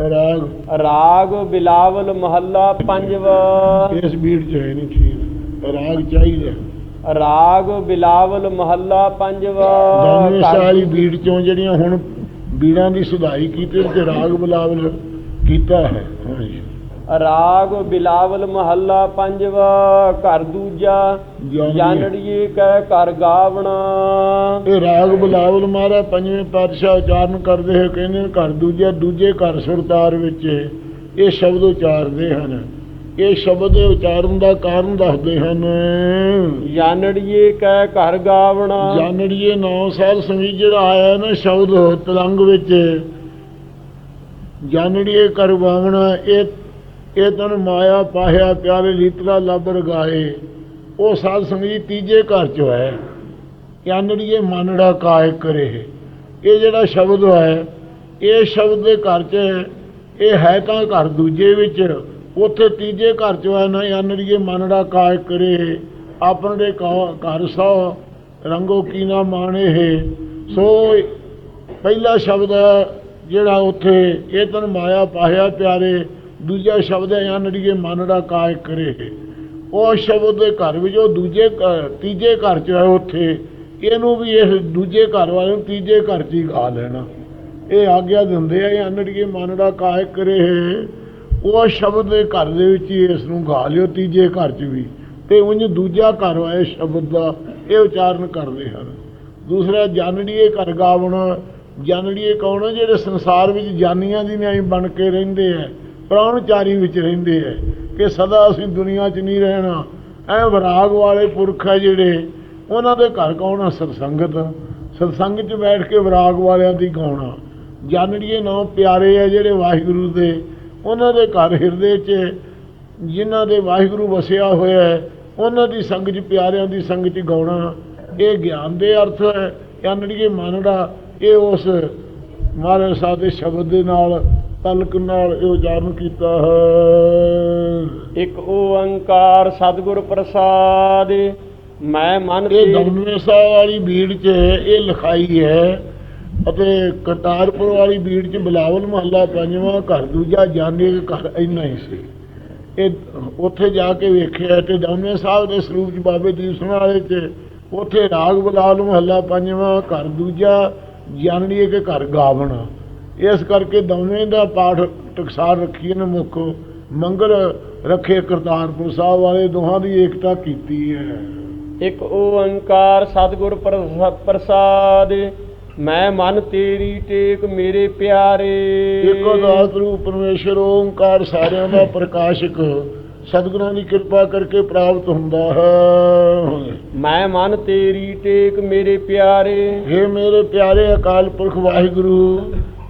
ਰਾਗ। ਰਾਗ ਬਿਲਾਵਲ ਮਹੱਲਾ ਪੰਜਵਾ। ਇਸ ਬੀੜ ਚ ਹੈ ਨਹੀਂ ਠੀਕ। ਰਾਗ ਚਾਹੀਦਾ। ਰਾਗ ਬਿਲਾਵਲ ਮਹੱਲਾ ਪੰਜਵਾ। ਦਾਨਵੇਂ ਸਾਲੀ ਬੀੜ ਚੋਂ ਜਿਹੜੀਆਂ ਹੁਣ ਬੀੜਾਂ ਦੀ ਸੁਧਾਈ ਕੀਤੀ ਤੇ ਰਾਗ ਬਲਾਵਲ ਕੀਤਾ ਹੈ। ਹਾਂਜੀ। ਰਾਗ ਬਿਲਾਵਲ ਮਹੱਲਾ ਪੰਜਵਾ ਘਰ ਦੂਜਾ। ਜਾਣੜੀਏ ਕਹਿ ਕਰ ਗਾਵਣਾ। ਇਹ ਰਾਗ ਬਲਾਵਲ ਮਹਾਰਾ ਪੰਜਵੇਂ ਪਾਤਸ਼ਾਹ ਉਚਾਰਨ ਕਰਦੇ ਹੋਏ ਕਹਿੰਦੇ ਨੇ, ਘਰ ਦੂਜੇ ਦੂਜੇ ਘਰ ਸੁਰਤਾਰ ਵਿੱਚ ਇਹ ਸ਼ਬਦ ਉਚਾਰਦੇ ਹਨ। ਇਹ ਸ਼ਬਦ ਉਚਾਰਨ ਦਾ ਕਾਰਨ ਦੱਸਦੇ ਹਨ। ਜਾਣੜੀਏ ਕਹਿ ਕਰ ਗਾਵਣਾ। ਜਾਣੜੀਏ 9 ਸਾਲ ਸਮੀ ਜਿਹੜਾ ਆਇਆ ਨਾ ਸ਼ਬਦ ਤਲੰਗ ਵਿੱਚ ਜਾਣੜੀਏ ਕਰਵਾਵਣਾ ਇਹ ਇਹ ਤਨ ਮਾਇਆ ਪਾਹਿਆ ਪਿਆਰੇ ਲੀਤਰਾ ਲੱਭ ਰਗਾਏ। ਉਹ ਸਾਧ ਸੰਗੀ ਤੀਜੇ ਘਰ ਚ ਹੈ। ਜਾਣੜੀਏ ਮਾਨੜਾ ਕਾਇ ਕਰੇ। ਇਹ ਜਿਹੜਾ ਸ਼ਬਦ ਹੈ, ਇਹ ਸ਼ਬਦ ਦੇ ਘਰ ਚ ਇਹ ਹੈ ਤਾਂ ਘਰ ਦੂਜੇ ਵਿੱਚ। ਉੱਥੇ ਤੀਜੇ ਘਰ ਚ ਹੈ ਨਾ ਜਾਣੜੀਏ ਮਾਨੜਾ ਕਾਇ ਕਰੇ। ਆਪਣੇ ਕਾ- ਘਰ ਸੋ ਰੰਗੋ ਕੀ ਨਾ ਮਾਣੇ ਹੈ। ਸੋ ਪਹਿਲਾ ਸ਼ਬਦ ਹੈ ਜਿਹੜਾ ਉੱਥੇ, ਇਹ ਤਨ ਮਾਇਆ ਪਾਹਿਆ ਪਿਆਰੇ ਦੂਜਾ ਸ਼ਬਦ ਹੈ ਅਨੜੀਏ ਮਨੜਾ ਕਾਇ ਕਰੇ। ਉਹ ਸ਼ਬਦ ਦੇ ਘਰ ਵਿੱਚ, ਉਹ ਦੂਜੇ ਘ- ਤੀਜੇ ਘਰ ਚ ਹੈ ਉੱਥੇ। ਇਹਨੂੰ ਵੀ ਇਸ ਦੂਜੇ ਘਰ ਵਾਲੇ ਨੂੰ ਤੀਜੇ ਘਰ ਚ ਹੀ ਗਾ ਲੈਣਾ। ਇਹ ਆਗਿਆ ਦਿੰਦੇ ਆ ਅਨੜੀਏ ਮਨੜਾ ਕਾਇ ਕਰੇ। ਉਹ ਸ਼ਬਦ ਦੇ ਘਰ ਦੇ ਵਿੱਚ ਹੀ ਇਸ ਨੂੰ ਗਾ ਲਿਓ, ਤੀਜੇ ਘਰ ਚ ਵੀ। ਤੇ ਉਂਝ ਦੂਜਾ ਘਰ ਵਾਲੇ ਸ਼ਬਦ ਦਾ ਇਹ ਉਚਾਰਨ ਕਰਦੇ ਹਨ। ਦੂਸਰਾ, ਜਾਨੜੀਏ ਘਰ ਗਾਵਣਾ। ਜਾਨੜੀਏ ਕੌਣ ਜਿਹੜੇ ਸੰਸਾਰ ਵਿੱਚ ਜਾਨੀਆਂ ਦੀ ਨਿਆਈ ਬਣ ਕੇ ਰਹਿੰਦੇ ਐ ਪ੍ਰਾਣਚਾਰੀ ਵਿੱਚ ਰਹਿੰਦੇ ਐ ਕਿ ਸਦਾ ਅਸੀਂ ਦੁਨੀਆ 'ਚ ਨਹੀਂ ਰਹਿਣਾ। ਐ ਵਿਰਾਗ ਵਾਲੇ ਪੁਰਖ ਹੈ ਜਿਹੜੇ, ਉਹਨਾਂ ਦੇ ਘਰ ਕੌਣ ਸਤਸੰਗਤ। ਸਤਸੰਗ 'ਚ ਬੈਠ ਕੇ ਵਿਰਾਗ ਵਾਲਿਆਂ ਦੀ ਗਾਉਣਾ ਜਾਣੜੀਏ ਨੌ ਪਿਆਰੇ ਆ ਜਿਹੜੇ ਵਾਹਿਗੁਰੂ ਦੇ। ਉਹਨਾਂ ਦੇ ਘਰ ਹਿਰਦੇ 'ਚ ਜਿਨ੍ਹਾਂ ਦੇ ਵਾਹਿਗੁਰੂ ਵਸਿਆ ਹੋਇਆ ਹੈ ਉਹਨਾਂ ਦੀ ਸੰਗ 'ਚ ਪਿਆਰਿਆਂ ਦੀ ਸੰਗ 'ਚ ਗਾਉਣਾ ਇਹ ਗਿਆਨ ਦੇ ਅਰਥ ਹੈ ਜਾਣੜੀਏ ਮਨੜਾ। ਇਹ ਉਸ ਮਹਾਰਾਜ ਸਾਹਿਬ ਦੇ ਸ਼ਬਦ ਦੇ ਨਾਲ ਤਲਕ ਨਾਲ ਇਹ ਉਚਾਰਨ ਕੀਤਾ ਹੈ। ਇੱਕ ਓੰਕਾਰ ਸਤਿਗੁਰ ਪ੍ਰਸਾਦ ਮੈਂ ਮਨ ਇਹ ਸਾਹਿਬ ਵਾਲੀ ਬੀੜ 'ਚ ਇਹ ਲਿਖਾਈ ਹੈ ਅਤੇ ਕਰਤਾਰਪੁਰ ਵਾਲੀ ਬੀੜ 'ਚ ਬਲਾਵਲ ਮਹੱਲਾ ਪੰਜਵਾਂ ਘਰ ਦੂਜਾ ਜਾਣੇ ਕੇ ਘਰ ਇੰਨਾ ਹੀ ਸੀ। ਇਹ ਉੱਥੇ ਜਾ ਕੇ ਵੇਖਿਆ ਤੇ ਦਮਵੇਂ ਸਾਹਿਬ ਦੇ ਸਰੂਪ 'ਚ ਬਾਬੇ ਦੀਪ ਸਿੰਘ ਵਾਲੇ 'ਚ ਉੱਥੇ ਰਾਗ ਬਲਾਵਲ ਮਹੱਲਾ ਪੰਜਵਾਂ ਘਰ ਦੂਜਾ ਜਾਣੀਏ ਕਿ ਘਰ ਗਾਵਣਾ। ਇਸ ਕਰਕੇ ਦਮਵੇਂ ਦਾ ਪਾਠ ਟਕਸਾਰ ਰੱਖੀ ਨੇ ਮੁੱਖ। ਮੰਗਲ ਰੱਖੇ ਕਰਤਾਰਪੁਰ ਸਾਹਿਬ ਵਾਲੇ ਦੋਹਾਂ ਦੀ ਏਕਤਾ ਕੀਤੀ ਹੈ। ਇੱਕ ਓੰਕਾਰ ਸਤਿਗੁਰ ਪ੍ਰਸ- ਪ੍ਰਸਾਦ ਮੈਂ ਮਨ ਤੇਰੀ ਟੇਕ ਮੇਰੇ ਪਿਆਰੇ। ਇੱਕੋ ਦਾਸ ਰੂਪ ਪਰਮੇਸ਼ਰ ਓੰਕਾਰ ਸਾਰਿਆਂ ਦਾ ਪ੍ਰਕਾਸ਼ਕ। ਸਤਿਗੁਰਾਂ ਦੀ ਕਿਰਪਾ ਕਰਕੇ ਪ੍ਰਾਪਤ ਹੁੰਦਾ ਹੈ। ਮੈਂ ਮਨ ਤੇਰੀ ਟੇਕ ਮੇਰੇ ਪਿਆਰੇ। हे ਮੇਰੇ ਪਿਆਰੇ ਅਕਾਲ ਪੁਰਖ ਵਾਹਿਗੁਰੂ।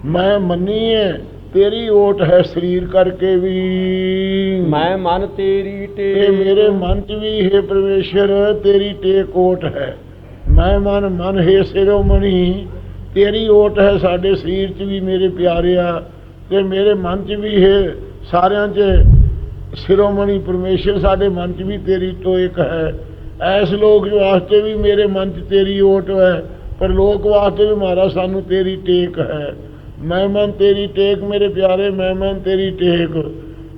ਮੈਂ ਮੰਨੀ ਹੈ ਤੇਰੀ ਓਟ ਹੈ ਸਰੀਰ ਕਰਕੇ ਵੀ। ਮੈਂ ਮਨ ਤੇਰੀ ਤੇ ਮੇਰੇ ਮਨ ਚ ਵੀ ਹੈ ਪਰਮੇਸ਼ਰ ਤੇਰੀ ਟੇਕ ਓਟ ਹੈ। ਮੈਂ ਮਨ ਮਨ ਹੈ ਸਿਰੋਮਣੀ ਤੇਰੀ ਓਟ ਹੈ ਸਾਡੇ ਸਰੀਰ ਚ ਵੀ ਮੇਰੇ ਪਿਆਰਿਆ। ਤੇ ਮੇਰੇ ਮਨ ਚ ਵੀ ਹੈ ਸਾਰਿਆਂ ਚ ਸਿਰੋਮਣੀ ਪਰਮੇਸ਼ਰ ਸਾਡੇ ਮਨ ਚ ਵੀ ਤੇਰੀ ਟੋਇਕ ਹੈ। ਐਸ ਲੋਕ ਵਾਸਤੇ ਵੀ ਮੇਰੇ ਮਨ ਚ ਤੇਰੀ ਓਟ ਹੈ ਪਰ ਲੋਕ ਵਾਸਤੇ ਵੀ ਮਾਰਾ ਸਾਨੂੰ ਤੇਰੀ ਟੇਕ ਹੈ। ਮੈਂ ਮਨ ਤੇਰੀ ਟੇਕ ਮੇਰੇ ਪਿਆਰੇ ਮੈਂ ਮਨ ਤੇਰੀ ਟੇਕ।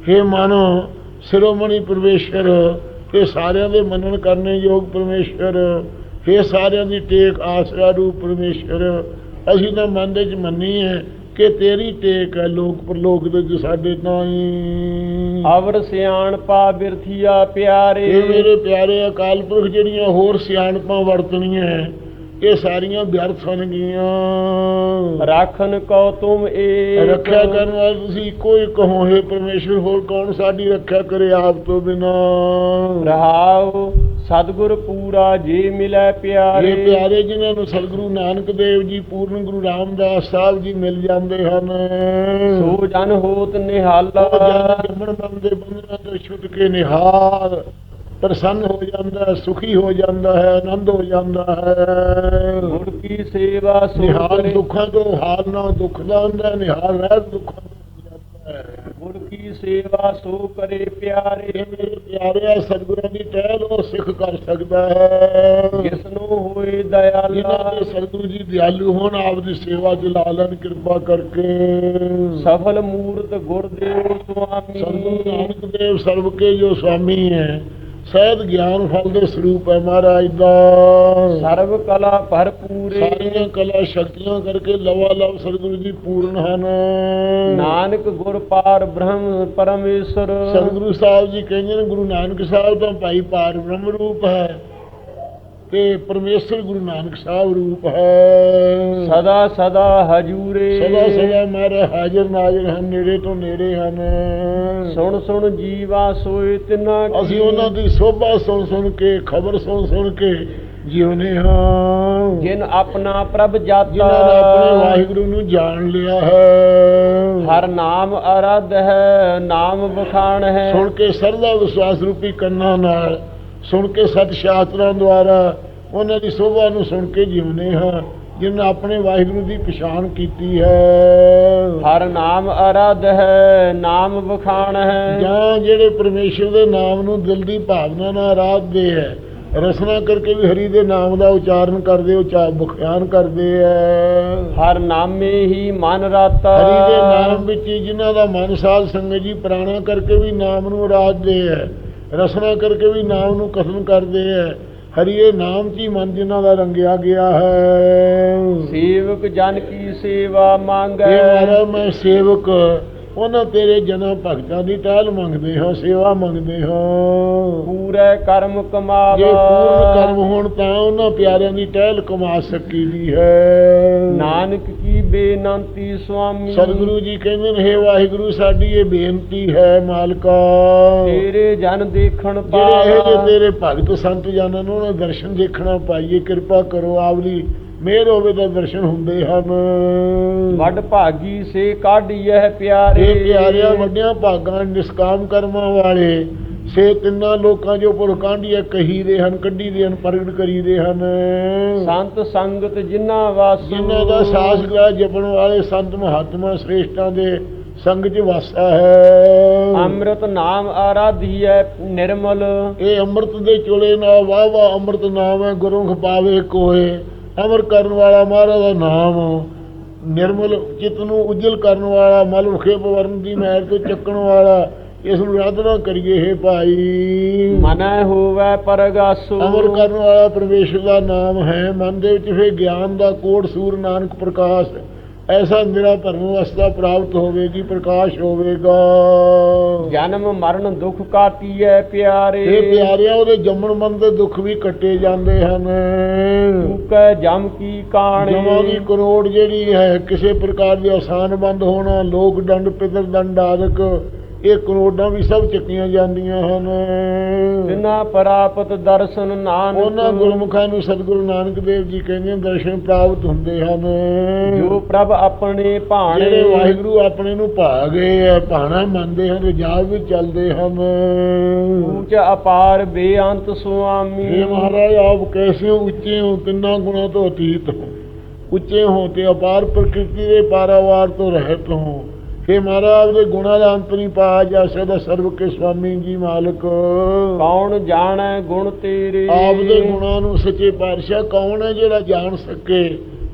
हे ਮਨੋ ਸਿਰੋਮਣੀ ਪਰਮੇਸ਼ਰ ਇਹ ਸਾਰਿਆਂ ਦੇ ਮੰਨਣ ਕਰਨੇ ਯੋਗ ਪਰਮੇਸ਼ਰ ਇਹ ਸਾਰਿਆਂ ਦੀ ਟੇਕ ਆਸਰਾ ਰੂਪ ਪਰਮੇਸ਼ਰ ਅਸੀਂ ਤਾਂ ਮਨ ਦੇ ਚ ਮੰਨੀ ਹੈ ਕਿ ਤੇਰੀ ਟੇਕ ਹੈ ਲੋਕ ਪਰਲੋਕ ਦੇ ਚ ਸਾਡੇ ਤਾਈ ਅਵਰ ਸਿਆਣ ਪਾ ਬਿਰਥੀਆ ਪਿਆਰੇ। ਇਹ ਮੇਰੇ ਪਿਆਰੇ ਅਕਾਲ ਪੁਰਖ ਜਿਹੜੀਆਂ ਹੋਰ ਸਿਆਣਪਾਂ ਵਰਤਣੀਆਂ ਹੈ, ਇਹ ਸਾਰੀਆਂ ਵਿਅਰਥ ਹਨ ਗਈਆਂ ਰਾਖਨ ਕਉ ਤੁਮ ਏ ਰੱਖਿਆ ਕਰਨ ਵਾਲੇ ਤੁਸੀਂ ਹੀ ਕਹੋ ਹੈ ਪਰਮੇਸ਼ਰ ਹੋਰ ਕੌਣ ਸਾਡੀ ਰੱਖਿਆ ਕਰੇ ਆਪ ਤੋਂ ਬਿਨਾ? ਰਹਾਉ ਸਤਿਗੁਰ ਪੂਰਾ ਜੇ ਮਿਲੈ ਪਿਆਰੇ। ਇਹ ਪਿਆਰੇ ਜਿਨ੍ਹਾਂ ਨੂੰ ਸਤਿਗੁਰੂ ਨਾਨਕ ਦੇਵ ਜੀ ਪੂਰਨ ਗੁਰੂ ਰਾਮਦਾਸ ਸਾਹਿਬ ਜੀ ਮਿਲ ਜਾਂਦੇ ਹਨ। ਸੋ ਜਨ ਹੋਤ ਨਿਹਾਲਾ। ਜਨ ਜੰਮਣ ਮਨ ਦੇ ਬੰਧਨਾਂ ਤੋਂ ਛੁੱਟ ਕੇ ਨਿਹਾਲ। ਪ੍ਰਸੰਨ ਹੋ ਜਾਂਦਾ ਹੈ ਸੁਖੀ ਹੋ ਜਾਂਦਾ ਹੈ ਆਨੰਦ ਹੋ ਜਾਂਦਾ ਹੈ। ਗੁਰ ਕੀ ਸੇਵਾ ਨਿਹਾਲ ਦੁੱਖਾਂ ਤੋਂ ਹਾਲ ਨਾ ਦੁੱਖ ਦਾ ਹੁੰਦਾ ਨਿਹਾਲ ਰਹਿਤ ਦੁੱਖਾਂ ਤੋਂ ਜਾਂਦਾ ਹੈ। ਗੁਰ ਕੀ ਸੇਵਾ ਸੋ ਕਰੇ ਪਿਆਰੇ। ਮੇਰੇ ਪਿਆਰਿਆ ਸਤਿਗੁਰਾਂ ਦੀ ਟਹਿਲ ਉਹ ਸਿੱਖ ਕਰ ਸਕਦਾ ਹੈ। ਜਿਸ ਨੂੰ ਹੋਏ ਦਇਆਲਾ। ਸਤਿਗੁਰੂ ਜੀ ਦਿਆਲੂ ਹੋਣ ਆਪ ਦੀ ਸੇਵਾ ਚ ਲਾ ਲੈਣ ਕਿਰਪਾ ਕਰਕੇ। ਸਫਲ ਮੂਰਤ ਗੁਰਦੇਵ ਸਤਿਗੁਰੂ ਸੁਆਮੀ ਨਾਨਕ ਦੇਵ ਸਰਬ ਕੇ ਜੋ ਸੁਆਮੀ ਹੈ ਸਹਿਤ ਗਿਆਨ ਫਲ ਦੇ ਸਰੂਪ ਹੈ ਮਹਾਰਾਜ ਦਾ। ਸਰਬ ਕਲਾ ਭਰਪੂਰੇ। ਸਾਰੀਆਂ ਕਲਾ ਸ਼ਕਤੀਆਂ ਕਰਕੇ ਲਵਾ ਲਵ ਸਤਿਗੁਰੂ ਜੀ ਪੂਰਨ ਹਨ। ਨਾਨਕ ਗੁਰ ਪਾਰ ਬ੍ਰਹਮ ਪਰਮੇਸ਼ਰ। ਸਤਿਗੁਰੂ ਸਾਹਿਬ ਜੀ ਕਹਿੰਦੇ ਨੇ ਗੁਰੂ ਨਾਨਕ ਸਾਹਿਬ ਤਾਂ ਭਾਈ ਪਾਰ ਬ੍ਰਹਮ ਰੂਪ ਹੈ। ਤੇ ਪਰਮੇਸ਼ਰ ਗੁਰੂ ਨਾਨਕ ਸਾਹਿਬ ਰੂਪ ਹੈ। ਸਦਾ ਸਦਾ ਹਜੂਰੇ। ਸਦਾ ਸਦਾ ਮਾਰੇ ਹਾਜ਼ਰ ਨਾਜ਼ਰ ਹਨ ਨੇੜੇ ਤੋਂ ਨੇੜੇ ਹਨ। ਸੁਣ ਸੁਣ ਜੀਵਾ ਸੋਏ ਤਿਨਾ ਅਸੀਂ ਉਹਨਾਂ ਦੀ ਸੋਭਾ ਸੁਣ ਸੁਣ ਕੇ ਖਬਰ ਸੁਣ ਸੁਣ ਕੇ ਜਿਉਨੇ ਹਾਂ। ਜਿਨ ਆਪਣਾ ਪ੍ਰਭ ਜਾਤਾ। ਜਿਨ੍ਹਾਂ ਨੇ ਆਪਣੇ ਵਾਹਿਗੁਰੂ ਨੂੰ ਜਾਣ ਲਿਆ ਹੈ। ਹਰ ਨਾਮ ਅਰਧ ਹੈ ਨਾਮ ਬਖਾਨ ਹੈ। ਸੁਣ ਕੇ ਸਰਦਾ ਵਿਸ਼ਵਾਸ ਰੂਪੀ ਕੰਨਾਂ ਨਾਲ ਸੁਣ ਕੇ ਸਤ ਸ਼ਾਸਤਰਾਂ ਦੁਆਰਾ ਉਹਨਾਂ ਦੀ ਸੋਭਾ ਨੂੰ ਸੁਣ ਕੇ ਜਿਉਨੇ ਹਾਂ ਜਿਨ੍ਹਾਂ ਆਪਣੇ ਵਾਹਿਗੁਰੂ ਦੀ ਪਛਾਣ ਕੀਤੀ ਹੈ। ਹਰ ਨਾਮ ਅਰਧ ਹੈ ਨਾਮ ਬਖਾਨ ਹੈ। ਜਾਂ ਜਿਹੜੇ ਪਰਮੇਸ਼ਰ ਦੇ ਨਾਮ ਨੂੰ ਦਿਲ ਦੀ ਭਾਵਨਾ ਨਾਲ ਆਰਾਧਦੇ ਹੈ ਰਸਨਾ ਕਰਕੇ ਵੀ ਹਰੀ ਦੇ ਨਾਮ ਦਾ ਉਚਾਰਨ ਕਰਦੇ ਉਚਾਰ ਬਖਿਆਨ ਕਰਦੇ ਹੈ। ਹਰ ਨਾਮੇ ਹੀ ਮਨ ਰਾਤਾ। ਹਰੀ ਦੇ ਨਾਮ ਵਿੱਚ ਜਿਨ੍ਹਾਂ ਦਾ ਮਨ ਸਾਧ ਸੰਗਤ ਜੀ ਪ੍ਰਾਣਾ ਕਰਕੇ ਵੀ ਨਾਮ ਨੂੰ ਆਰਾਧਦੇ ਹੈ ਰਸਨਾ ਕਰਕੇ ਵੀ ਨਾਮ ਨੂੰ ਕਥਨ ਕਰਦੇ ਹੈ ਹਰੀਏ ਨਾਮ 'ਚ ਹੀ ਮਨ ਜਿਨ੍ਹਾਂ ਦਾ ਰੰਗਿਆ ਗਿਆ ਹੈ? ਸੇਵਕ ਜਨ ਕੀ ਸੇਵਾ ਇਹ ਮੰਗੈ ਮਾਰਾ ਮੈਂ ਸੇਵਕ। ਉਹਨਾਂ ਤੇਰੇ ਜਨਾਂ ਭਗਤਾਂ ਦੀ ਟਹਿਲ ਮੰਗਦੇ ਹਾਂ ਸੇਵਾ ਮੰਗਦੇ ਹਾਂ। ਪੂਰੇ ਕਰਮ ਜੇ ਕਮਾਵਾ ਪੂਰਨ ਕਰਮ ਹੋਣ ਤਾਂ ਉਹਨਾਂ ਪਿਆਰਿਆਂ ਦੀ ਟਹਿਲ ਕਮਾ ਸਕੀ ਦੀ ਹੈ। ਨਾਨਕ ਕੀ ਬੇਨੰਤੀ ਸੁਆਮੀ। ਸਤਿਗੁਰੂ ਜੀ ਕਹਿੰਦੇ ਨੇ ਵਾਹਿਗੁਰੂ ਸਾਡੀ ਇਹ ਬੇਨਤੀ ਹੈ ਮਾਲਕਾ। ਤੇਰੇ ਜਨ ਦੇਖਣ ਜਿਹੜੇ ਜੇ ਪਾਵਾ ਤੇਰੇ ਭਗਤ ਸੰਤ ਜਨਾਂ ਨੂੰ ਉਹਨਾਂ ਦਰਸ਼ਨ ਦੇਖਣਾ ਪਾਈਏ ਕਿਰਪਾ ਕਰੋ ਆਵਲੀ ਮਿਹਰ ਹੋਵੇ ਤਾਂ ਦਰਸ਼ਨ ਹੁੰਦੇ ਹਨ। ਵੱਡ ਭਾਗੀ ਸੇ ਪਿਆਰੇ। ਇਹ ਪਿਆਰਿਆਂ ਵੱਡਿਆਂ ਭਾਗਾਂ ਨਿਸਕਾਮ ਕਰਮਾਂ ਵਾਲੇ ਸੇ ਤਿੰਨਾਂ ਲੋਕਾਂ ਜੋ ਪੁਰਕਾਂਡੀਆਂ ਕਹੀ ਦੇ ਹਨ ਕੱਢੀ ਦੇ ਹਨ ਪ੍ਰਗਟ ਕਰੀ ਦੇ ਹਨ। ਸੰਤ ਸੰਗਤ ਜਿਨ੍ਹਾਂ ਵਾਸੂ। ਜਿਨ੍ਹਾਂ ਦਾ ਸਾਸ ਗ੍ਰਹਿ ਜਪਣ ਵਾਲੇ ਸੰਤ ਮਹਾਤਮਾ ਸ੍ਰੇਸ਼ਟਾਂ ਦੇ ਸੰਗ 'ਚ ਵਾਸਾ ਹੈ। ਅੰਮ੍ਰਿਤ ਨਾਮ ਆਰਾਧੀਐ ਨਿਰਮਲ। ਇਹ ਅੰਮ੍ਰਿਤ ਦੇ ਚੁਲੇ ਨਾਲ ਵਾਹ ਵਾਹ ਅੰਮ੍ਰਿਤ ਨਾਮ ਹੈ ਗੁਰੂ ਖਪਾਵੇ ਕੋਏ। ਅਮਰ ਕਰਨ ਵਾਲਾ ਮਹਾਰਾਜ ਦਾ ਨਾਮ ਨਿਰਮਲ ਚਿਤ ਨੂੰ ਉਜਲ ਕਰਨ ਵਾਲਾ ਮਲ ਮੁਖੇ ਪਵਰਨ ਦੀ ਮੈਲ ਤੋਂ ਚੱਕਣ ਵਾਲਾ ਇਸ ਨੂੰ ਆਰਾਧਨਾ ਕਰੀਏ ਹੈ ਭਾਈ। ਮਨੈ ਹੋਵੈ ਪਰਗਾਸੋ। ਅਮਰ ਕਰਨ ਵਾਲਾ ਪਰਮੇਸ਼ਰ ਦਾ ਨਾਮ ਹੈ ਮਨ ਦੇ ਵਿੱਚ ਫੇ ਗਿਆਨ ਦਾ ਕੋਟ ਸੂਰ ਨਾਨਕ ਪ੍ਰਕਾਸ਼। ਐਸਾ ਨਿਰਾ ਭਰਮ ਅਵਸਥਾ ਪ੍ਰਾਪਤ ਹੋਵੇਗੀ ਪ੍ਰਕਾਸ਼ ਹੋਵੇਗਾ। ਜਨਮ ਮਰਨ ਦੁਖ ਕਾਟੀਐ ਪਿਆਰੇ। ਇਹ ਪਿਆਰਿਆ ਉਹਦੇ ਜੰਮਣ ਮਨ ਦੇ ਦੁੱਖ ਵੀ ਕੱਟੇ ਜਾਂਦੇ ਹਨ। ਕੂਕੈ ਜਮ ਕੀ ਕਾਣੇ। ਜਮਾਂ ਦੀ ਕਰੋੜ ਜਿਹੜੀ ਹੈ ਕਿਸੇ ਪ੍ਰਕਾਰ ਦੀ ਆਸਾਨ ਬੰਦ ਹੋਣਾ ਲੋਕ ਦੰਡ ਪਿਤਰ ਦੰਡ ਆਦਿਕ ਇਹ ਕਰੋੜਾਂ ਵੀ ਸਭ ਚੱਕੀਆਂ ਜਾਂਦੀਆਂ ਹਨ। ਤਿਨਾ ਪ੍ਰਾਪਤ ਦਰਸ਼ਨ ਨਾਨਕ ਉਹਨਾਂ ਗੁਰਮੁਖਾਂ ਨੂੰ ਸਤਿਗੁਰੂ ਨਾਨਕ ਦੇਵ ਜੀ ਕਹਿੰਦੇ ਦਰਸ਼ਨ ਪ੍ਰਾਪਤ ਹੁੰਦੇ ਹਨ। ਜੋ ਪ੍ਰਭ ਆਪਣੇ ਭਾਣੇ ਜਿਹੜੇ ਵਾਹਿਗੁਰੂ ਆਪਣੇ ਨੂੰ ਭਾ ਗਏ ਆ ਭਾਣਾ ਮੰਨਦੇ ਹਨ ਰਜਾਵ ਵੀ ਚੱਲਦੇ ਹਨ। ਉੱਚ ਅਪਾਰ ਬੇਅੰਤ ਸੁਆਮੀ। हे ਮਹਾਰਾਜ ਆਪ ਕੈਸੇ ਉੱਚੇ ਹੋ ਤਿੰਨਾਂ ਗੁਣਾਂ ਤੋਂ ਅਤੀਤ ਹੋ। ਉੱਚੇ ਹੋ ਤੇ ਅਪਾਰ ਪ੍ਰਕਿਰਤੀ ਦੇ ਪਾਰਾਵਾਰ ਤੋਂ ਰਹਿਤ ਹੋ। हे ਮਹਾਰਾਜ ਦੇ ਗੁਣਾਂ ਦਾ ਅੰਤ ਨਹੀਂ ਪਾ ਜਾ ਸਕਦਾ ਸਰਬ ਕੇ ਸੁਆਮੀ ਜੀ ਮਾਲਕ ਕੌਣ ਜਾਣੈ ਗੁਣ ਤੇਰੇ ਆਪ ਦੇ ਗੁਣਾਂ ਨੂੰ ਸੱਚੇ ਪਾਤਸ਼ਾਹ ਕੌਣ ਹੈ ਜਿਹੜਾ ਜਾਣ ਸਕੇ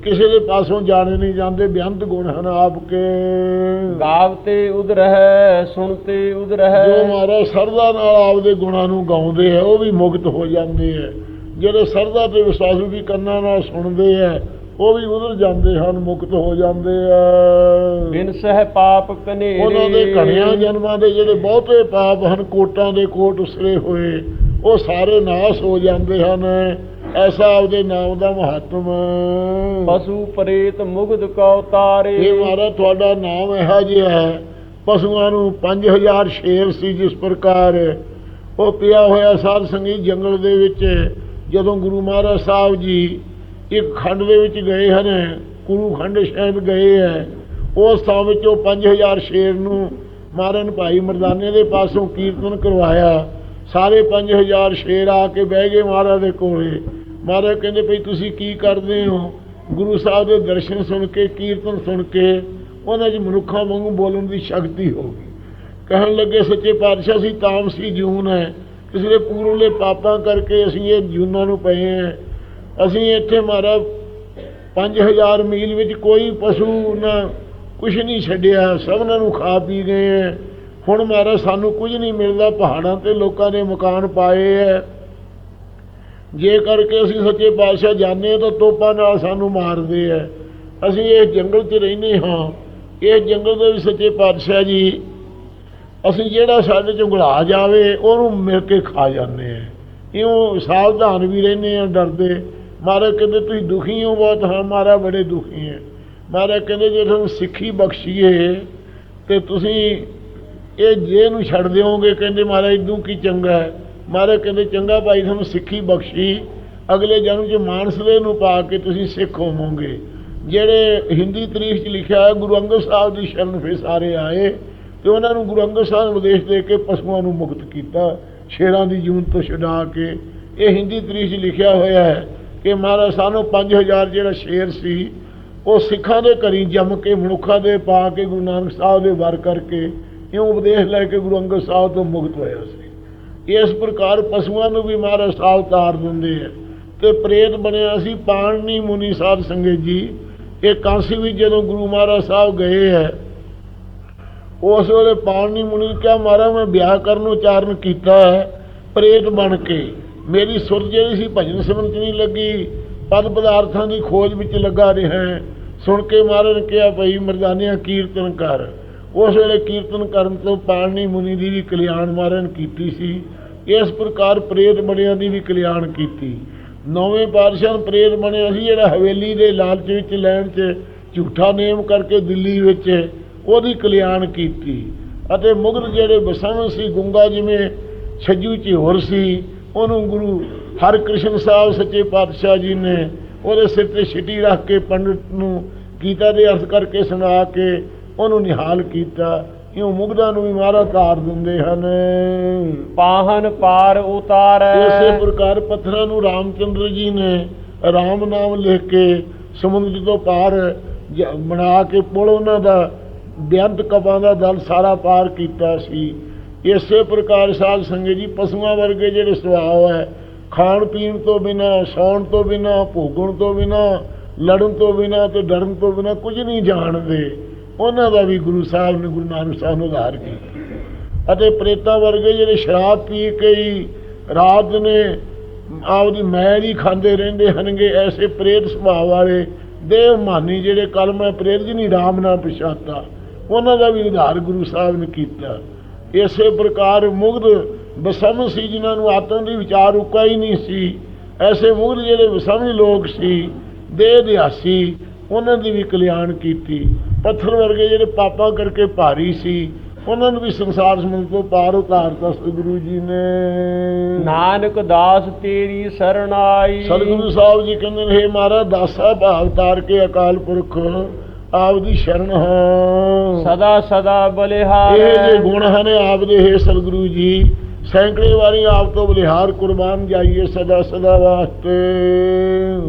ਕਿਸੇ ਦੇ ਪਾਸੋਂ ਜਾਣੇ ਨਹੀਂ ਜਾਂਦੇ ਬੇਅੰਤ ਗੁਣ ਹਨ ਆਪ ਕੇ ਗਾਵਤੇ ਉਦਰਹਿ ਸੁਣਤੇ ਉਦਰਹਿ ਜੋ ਮਹਾਰਾਜ ਸਰਦਾ ਨਾਲ ਆਪਦੇ ਗੁਣਾਂ ਨੂੰ ਗਾਉਂਦੇ ਆ ਉਹ ਵੀ ਮੁਕਤ ਹੋ ਜਾਂਦੇ ਆ ਜਿਹੜੇ ਸਰਦਾ ਤੇ ਵਿਸ਼ਵਾਸ ਵੀ ਕੰਨਾਂ ਨਾਲ ਸੁਣਦੇ ਆ ਉਹ ਵੀ ਉਧਰ ਜਾਂਦੇ ਹਨ ਮੁਕਤ ਹੋ ਜਾਂਦੇ ਆ। ਬਿਨ ਸਹਿ ਪਾਪ ਕਨੇਰੇ ਉਹਨਾਂ ਦੇ ਘਣਿਆਂ ਜਨਮਾਂ ਦੇ ਜਿਹੜੇ ਬਹੁਤੇ ਪਾਪ ਹਨ ਕੋਟਾਂ ਦੇ ਕੋਟ ਉਸਰੇ ਹੋਏ ਉਹ ਸਾਰੇ ਨਾਸ ਹੋ ਜਾਂਦੇ ਹਨ। ਐਸਾ ਆਪਦੇ ਨਾਮ ਦਾ ਮਹੱਤਮ। ਪਸ਼ੂ ਪ੍ਰੇਤ ਮੁਗਧ ਕਉ ਤਾਰੇ। ਇਹ ਮਹਾਰਾਜ ਤੁਹਾਡਾ ਨਾਮ ਇਹੋ ਜਿਹਾ ਹੈ। ਪਸ਼ੂਆਂ ਨੂੰ 5000 ਸ਼ੇਰ ਸੀ ਜਿਸ ਪ੍ਰਕਾਰ ਉਹ ਪਿਆ ਹੋਇਆ ਸਾਧ ਸੰਗੀਤ ਜੰਗਲ ਦੇ ਵਿੱਚ ਜਦੋਂ ਗੁਰੂ ਮਹਾਰਾਜ ਸਾਹਿਬ ਜੀ ਇੱਕ ਖੰਡ ਦੇ ਵਿੱਚ ਗਏ ਹਨ, ਗੁਰੂ ਖੰਡ ਸ਼ਾਇਦ ਗਏ ਹੈ। ਉਸ ਥਾਂ ਵਿੱਚ ਉਹ 5000 ਸ਼ੇਰ ਨੂੰ ਮਾਰਨ ਭਾਈ ਮਰਦਾਨੇ ਦੇ ਪਾਸੋਂ ਕੀਰਤਨ ਕਰਵਾਇਆ। ਸਾਰੇ 5000 ਸ਼ੇਰ ਆ ਕੇ ਬਹਿ ਗਏ ਮਹਾਰਾਜ ਦੇ ਕੋਲੇ। ਮਹਾਰਾਜ ਕਹਿੰਦੇ, ਭਈ ਤੁਸੀਂ ਕੀ ਕਰਦੇ ਹੋ? ਗੁਰੂ ਸਾਹਿਬ ਦੇ ਦਰਸ਼ਨ ਸੁਣ ਕੇ, ਕੀਰਤਨ ਸੁਣ ਕੇ ਉਹਨਾਂ 'ਚ ਮਨੁੱਖਾਂ ਵਾਂਗੂ ਬੋਲਣ ਦੀ ਸ਼ਕਤੀ ਹੋ ਗਈ। ਕਹਿਣ ਲੱਗੇ, ਸੱਚੇ ਪਾਤਸ਼ਾਹ ਸੀ ਤਾਮਸੀ ਜੂਨ ਹੈ। ਕਿਸੇ ਦੇ ਪੂਰਵਲੇ ਪਾਪਾਂ ਕਰਕੇ ਅਸੀਂ ਇਹ ਜੂਨਾਂ ਨੂੰ ਪਏ ਹਾਂ। ਅਸੀਂ ਇੱਥੇ ਮਾਰਾ 5000 ਮੀਲ ਵਿੱਚ ਕੋਈ ਪਸ਼ੂ ਨਾ ਕੁਛ ਨਹੀਂ ਛੱਡਿਆ, ਸਭਨਾਂ ਨੂੰ ਖਾ ਪੀ ਗਏ ਹੈ ਹੁਣ ਮਹਾਰਾਜ ਸਾਨੂੰ ਕੁਝ ਨਹੀਂ ਮਿਲਦਾ, ਪਹਾੜਾਂ ਤੇ ਲੋਕਾਂ ਨੇ ਮਕਾਨ ਪਾਏ ਹੈ ਜੇ ਕਰਕੇ ਅਸੀਂ ਸੱਚੇ ਪਾਤਸ਼ਾਹ ਜਾਂਦੇ ਹਾਂ ਤਾਂ ਤੋਪਾਂ ਨਾਲ ਸਾਨੂੰ ਮਾਰਦੇ ਹੈ ਅਸੀਂ ਇਹ ਜੰਗਲ 'ਚ ਰਹਿੰਦੇ ਹਾਂ। ਇਹ ਜੰਗਲ ਦੇ ਵਿੱਚ ਸੱਚੇ ਪਾਤਸ਼ਾਹ ਜੀ, ਅਸੀਂ ਜਿਹੜਾ ਸਾਡੇ ਚੋਂ ਘੁਲਾ ਜਾਵੇ, ਉਹਨੂੰ ਮਿਲ ਕੇ ਖਾ ਜਾਂਦੇ ਆ ਇਉਂ ਸਾਵਧਾਨ ਵੀ ਰਹਿੰਦੇ ਆ ਡਰਦੇ। ਮਹਾਰਾਜ ਕਹਿੰਦੇ ਤੁਸੀਂ ਦੁਖੀ ਹੋ ਬਹੁਤ, ਹਾਂ ਮਹਾਰਾਜ ਬੜੇ ਦੁਖੀ ਹੈ। ਮਹਾਰਾਜ ਕਹਿੰਦੇ ਜੇ ਤੁਹਾਨੂੰ ਸਿੱਖੀ ਬਖਸ਼ੀਏ ਤੇ ਤੁਸੀਂ ਇਹ ਜੇ ਨੂੰ ਛੱਡ ਦਿਓਗੇ, ਕਹਿੰਦੇ ਮਹਾਰਾਜ ਇਦੋਂ ਕੀ ਚੰਗਾ ਹੈ। ਮਹਾਰਾਜ ਕਹਿੰਦੇ ਚੰਗਾ ਭਾਈ, ਤੁਹਾਨੂੰ ਸਿੱਖੀ ਬਖਸ਼ੀ। ਅਗਲੇ ਜਨਮ 'ਚ ਮਾਨਸਲੇ ਨੂੰ ਪਾ ਕੇ ਤੁਸੀਂ ਸਿੱਖ ਹੋਵੋਗੇ। ਜਿਹੜੇ ਹਿੰਦੀ ਤਰੀਖ 'ਚ ਲਿਖਿਆ ਹੈ, ਗੁਰੂ ਅੰਗਦ ਸਾਹਿਬ ਦੀ ਸ਼ਰਨ ਫੇ ਸਾਰੇ ਆਏ ਤੇ ਉਹਨਾਂ ਨੂੰ ਗੁਰੂ ਅੰਗਦ ਸਾਹਿਬ ਨੂੰ ਉਪਦੇਸ਼ ਦੇ ਕੇ ਪਸ਼ੂਆਂ ਨੂੰ ਮੁਕਤ ਕੀਤਾ। ਸ਼ੇਰਾਂ ਦੀ ਜੂਨ ਤੋਂ ਛਡਾ ਕੇ ਇਹ ਹਿੰਦੀ ਤਰੀਖ 'ਚ ਲਿਖਿਆ ਹੋਇਆ ਹੈ। ਕਿ ਮਹਾਰਾਜ ਸਾਨੂੰ 5000 ਜਿਹੜਾ ਸ਼ੇਰ ਸੀ, ਉਹ ਸਿੱਖਾਂ ਦੇ ਘਰੀ ਜੰਮ ਕੇ, ਮਨੁੱਖਾਂ ਦੇ ਪਾ ਕੇ, ਗੁਰੂ ਨਾਨਕ ਸਾਹਿਬ ਦੇ ਵਰ ਕਰਕੇ, ਇਉਂ ਉਪਦੇਸ਼ ਲੈ ਕੇ ਗੁਰੂ ਅੰਗਦ ਸਾਹਿਬ ਤੋਂ ਮੁਕਤ ਹੋਇਆ ਸੀ। ਇਸ ਪ੍ਰਕਾਰ ਪਸ਼ੂਆਂ ਨੂੰ ਵੀ ਮਹਾਰਾਜ ਸਾਹਿਬ ਤਾਰ ਦਿੰਦੇ ਹੈ ਤੇ ਪ੍ਰੇਤ ਬਣਿਆ ਸੀ ਪਾਣਨੀ ਮੁਨੀ ਸਾਹਿਬ ਸੰਗਤ ਜੀ। ਇਹ ਕਾਂਸੀ ਵੀ ਜਦੋਂ ਗੁਰੂ ਮਹਾਰਾਜ ਸਾਹਿਬ ਗਏ ਹੈ ਉਸ ਵੇਲੇ ਪਾਣਨੀ ਮੁਨੀ ਕਿਹਾ, ਮਹਾਰਾਜ, ਮੈਂ ਵਿਆਹ ਕਰਨ ਨੂੰ ਉਚਾਰਨ ਕੀਤਾ ਹੈ, ਪ੍ਰੇਤ ਬਣ ਕੇ। ਮੇਰੀ ਸੁਰ ਜਿਹੜੀ ਸੀ ਭਜਨ ਸਿਮਰਨ ਚ ਨਹੀਂ ਲੱਗੀ, ਪਦ ਪਦਾਰਥਾਂ ਦੀ ਖੋਜ ਵਿੱਚ ਲੱਗਾ ਰਿਹਾ ਸੁਣ ਕੇ ਮਾਰਨ ਕਿਹਾ, ਭਈ ਮਰਦਾਨਿਆਂ ਕੀਰਤਨ ਕਰ। ਉਸ ਵੇਲੇ ਕੀਰਤਨ ਕਰਨ ਤੋਂ ਪਾਣੀ ਮੁਨੀ ਦੀ ਵੀ ਕਲਿਆਣ ਮਾਰਨ ਕੀਤੀ ਸੀ। ਇਸ ਪ੍ਰਕਾਰ ਪ੍ਰੇਤ ਬਣਿਆਂ ਦੀ ਵੀ ਕਲਿਆਣ ਕੀਤੀ। ਨੌਵੇਂ ਪਾਤਸ਼ਾਹ ਨੂੰ ਪ੍ਰੇਤ ਬਣਿਆ ਸੀ, ਜਿਹੜਾ ਹਵੇਲੀ ਦੇ ਲਾਲਚ ਵਿੱਚ, ਲੈਣ 'ਚ, ਝੂਠਾ ਨੇਮ ਕਰਕੇ ਦਿੱਲੀ ਵਿੱਚ ਉਹਦੀ ਕਲਿਆਣ ਕੀਤੀ। ਅਤੇ ਮੁਗਲ ਜਿਹੜੇ ਬਸਮ ਸੀ, ਗੁੰਗਾ ਜਿਵੇਂ ਛੱਜੂ ਝਿਹਰ ਸੀ ਉਹਨੂੰ ਗੁਰੂ ਹਰਕ੍ਰਿਸ਼ਨ ਸਾਹਿਬ ਸੱਚੇ ਪਾਤਸ਼ਾਹ ਜੀ ਨੇ ਉਹਦੇ ਸਿਰ ਤੇ ਛਿੱਟੀ ਰੱਖ ਕੇ ਪੰਡਿਤ ਨੂੰ ਗੀਤਾ ਦੇ ਅਰਥ ਕਰਕੇ ਸੁਣਾ ਕੇ ਉਹਨੂੰ ਨਿਹਾਲ ਕੀਤਾ। ਇਉਂ ਮੁਗਦਾਂ ਨੂੰ ਵੀ ਮਾਰਾ ਤਾਰ ਦਿੰਦੇ ਹਨ। ਪਾਹਨ ਪਾਰ ਉਤਾਰੈ। ਇਸੇ ਪ੍ਰਕਾਰ ਪੱਥਰਾਂ ਨੂੰ ਰਾਮਚੰਦਰ ਜੀ ਨੇ ਰਾਮ ਨਾਮ ਲਿਖ ਕੇ ਸਮੁੰਦਰ ਤੋਂ ਪਾਰ ਬਣਾ ਕੇ ਪੁਲ ਉਹਨਾਂ ਦਾ ਬੇਅੰਤ ਕਪਾਂ ਦਾ ਦਲ ਸਾਰਾ ਪਾਰ ਕੀਤਾ ਸੀ। ਇਸੇ ਪ੍ਰਕਾਰ ਸਾਧ ਸੰਗਤ ਜੀ, ਪਸ਼ੂਆਂ ਵਰਗੇ ਜਿਹੜੇ ਸੁਭਾਅ ਹੈ, ਖਾਣ ਪੀਣ ਤੋਂ ਬਿਨਾ, ਸੌਣ ਤੋਂ ਬਿਨਾ, ਭੋਗਣ ਤੋਂ ਬਿਨਾ, ਲੜਨ ਤੋਂ ਬਿਨਾ ਤੇ ਡਰਨ ਤੋਂ ਬਿਨਾ ਕੁਝ ਨਹੀਂ ਜਾਣਦੇ, ਉਹਨਾਂ ਦਾ ਵੀ ਗੁਰੂ ਸਾਹਿਬ ਨੇ ਗੁਰੂ ਨਾਨਕ ਸਾਹਿਬ ਨੂੰ ਉਧਾਰ ਕੀਤਾ। ਅਤੇ ਪ੍ਰੇਤਾਂ ਵਰਗੇ ਜਿਹੜੇ ਸ਼ਰਾਬ ਪੀ ਕੇ ਹੀ ਰਾਤ ਨੇ ਆਪਦੀ ਮੈਲ ਹੀ ਖਾਂਦੇ ਰਹਿੰਦੇ ਹਨਗੇ ਐਸੇ ਪ੍ਰੇਤ ਸੁਭਾਅ ਵਾਲੇ ਦੇਵ ਮਾਨੀ ਜਿਹੜੇ ਕਲਮਾ ਪ੍ਰੇਤ ਜੀ ਨਹੀਂ ਰਾਮ ਨਾਮ ਪਛਾਤਾ, ਉਹਨਾਂ ਦਾ ਵੀ ਉਧਾਰ ਗੁਰੂ ਸਾਹਿਬ ਨੇ ਕੀਤਾ। ਇਸੇ ਪ੍ਰਕਾਰ ਮੁਗਧ ਬਸਮ ਸੀ ਜਿਨ੍ਹਾਂ ਨੂੰ ਆਤਮ ਦੀ ਵਿਚਾਰ ਉਕਾ ਹੀ ਨਹੀਂ ਸੀ। ਐਸੇ ਮੁਗਧ ਜਿਹੜੇ ਬਸਮਝ ਲੋਕ ਸੀ ਦੇਹ ਦਿਆਸੀ ਉਹਨਾਂ ਦੀ ਵੀ ਕਲਿਆਣ ਕੀਤੀ। ਪੱਥਰ ਵਰਗੇ ਜਿਹੜੇ ਪਾਪਾਂ ਕਰਕੇ ਭਾਰੀ ਸੀ ਉਹਨਾਂ ਨੂੰ ਵੀ ਸੰਸਾਰ ਸਮੁੰਦਰ ਤੋਂ ਪਾਰ ਉਤਾਰਤਾ ਸਤਿਗੁਰੂ ਜੀ ਨੇ। ਨਾਨਕ ਦਾਸ ਤੇਰੀ ਸਰਣ ਆਈ। ਸਤਿਗੁਰੂ ਸਾਹਿਬ ਜੀ ਕਹਿੰਦੇ ਨੇ हे ਮਹਾਰਾਜ ਦਾਸਾ ਭਾਵ ਤਾਰ ਕੇ ਅਕਾਲ ਪੁਰਖ ਆਪ ਦੀ ਸ਼ਰਨ ਹਾਂ। ਸਦਾ ਸਦਾ ਬਲਿਹਾਰ। ਇਹ ਜੇ ਗੁਣ ਹਨ ਆਪ ਦੇ ਹੈ ਸਤਿਗੁਰੂ ਜੀ। ਸੈਂਕੜੇ ਵਾਰੀ ਆਪ ਤੋਂ ਬਲਿਹਾਰ ਕੁਰਬਾਨ ਜਾਈਏ ਸਦਾ ਸਦਾ ਵਾਸਤੇ।